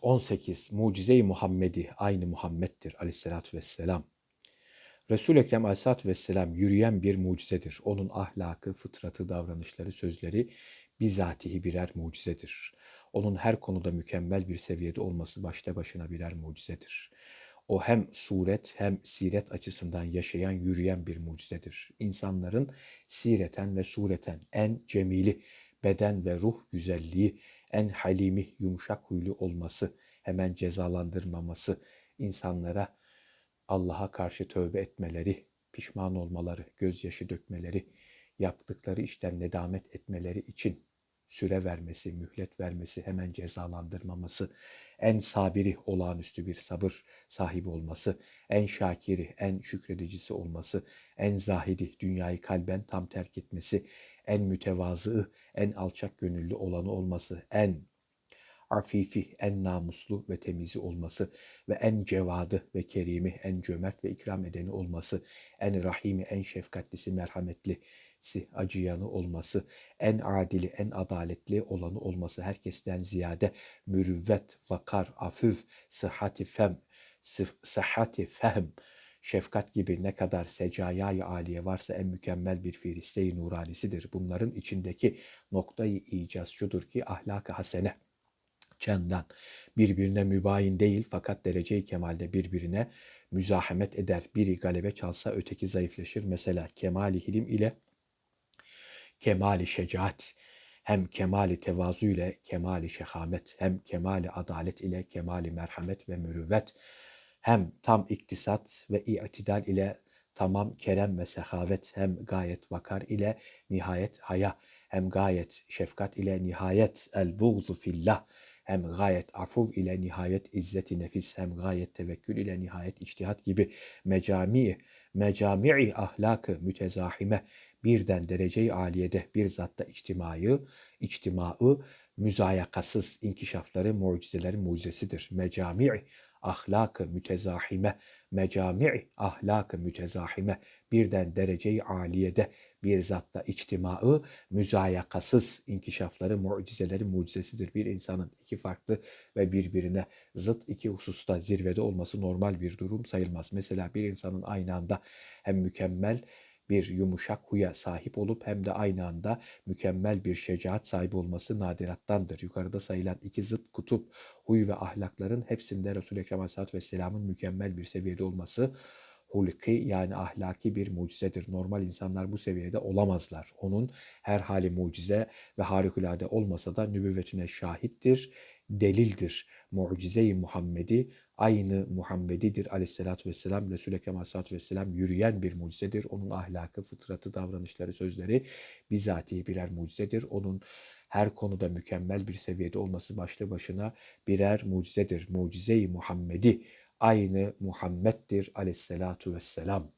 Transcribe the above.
18 Mucize-i Muhammedi aynı Muhammed'dir aleyhissalatü vesselam. Resul-i Ekrem aleyhissalatü vesselam yürüyen bir mucizedir. Onun ahlakı, fıtratı, davranışları, sözleri bizatihi birer mucizedir. Onun her konuda mükemmel bir seviyede olması başta başına birer mucizedir. O hem suret hem siret açısından yaşayan, yürüyen bir mucizedir. İnsanların sireten ve sureten en cemili, beden ve ruh güzelliği, en halimi, yumuşak huylu olması, hemen cezalandırmaması, insanlara Allah'a karşı tövbe etmeleri, pişman olmaları, gözyaşı dökmeleri, yaptıkları işten nedamet etmeleri için süre vermesi, mühlet vermesi, hemen cezalandırmaması, en sabiri olağanüstü bir sabır sahibi olması, en şakiri, en şükredicisi olması, en zahidi, dünyayı kalben tam terk etmesi, en mütevazı, en alçak gönüllü olanı olması, en afifi, en namuslu ve temizi olması ve en cevadı ve kerimi, en cömert ve ikram edeni olması, en rahimi, en şefkatlisi, merhametlisi, acıyanı olması, en adili, en adaletli olanı olması, herkesten ziyade mürüvvet, vakar, afüf, sıhhati fem, sıhhati fehm, şefkat gibi ne kadar secayay aliye varsa en mükemmel bir firiste-i nuranisidir. Bunların içindeki noktayı icaz şudur ki ahlak-ı hasene çenden birbirine mübayin değil fakat derece-i kemalde birbirine müzahamet eder. Biri galebe çalsa öteki zayıflaşır. Mesela kemali hilim ile kemali şecaat hem kemali tevazu ile kemali şehamet hem kemali adalet ile kemali merhamet ve mürüvvet hem tam iktisat ve i'tidal ile tamam kerem ve sehavet hem gayet vakar ile nihayet haya hem gayet şefkat ile nihayet el buğzu fillah hem gayet afuv ile nihayet izzeti nefis hem gayet tevekkül ile nihayet içtihat gibi mecami mecami'i ahlakı mütezahime birden derece-i aliyede bir zatta içtimayı, içtimaı müzayakasız inkişafları mucizeleri mucizesidir. Mecami' ahlakı mütezahime, mecami' ahlakı mütezahime birden derece-i aliyede bir zatta içtimaı müzayakasız inkişafları, mucizeleri mucizesidir. Bir insanın iki farklı ve birbirine zıt iki hususta zirvede olması normal bir durum sayılmaz. Mesela bir insanın aynı anda hem mükemmel bir yumuşak huya sahip olup hem de aynı anda mükemmel bir şecaat sahibi olması nadirattandır. Yukarıda sayılan iki zıt kutup huy ve ahlakların hepsinde Resul-i Ekrem Aleyhisselatü Vesselam'ın mükemmel bir seviyede olması hulki yani ahlaki bir mucizedir. Normal insanlar bu seviyede olamazlar. Onun her hali mucize ve harikulade olmasa da nübüvvetine şahittir, delildir. Mucize-i Muhammedi aynı Muhammedidir aleyhissalatü vesselam. Resul-i Ekrem aleyhissalatü vesselam yürüyen bir mucizedir. Onun ahlakı, fıtratı, davranışları, sözleri bizatihi birer mucizedir. Onun her konuda mükemmel bir seviyede olması başlı başına birer mucizedir. Mucize-i Muhammedi aynı Muhammed'dir aleyhissalatu vesselam.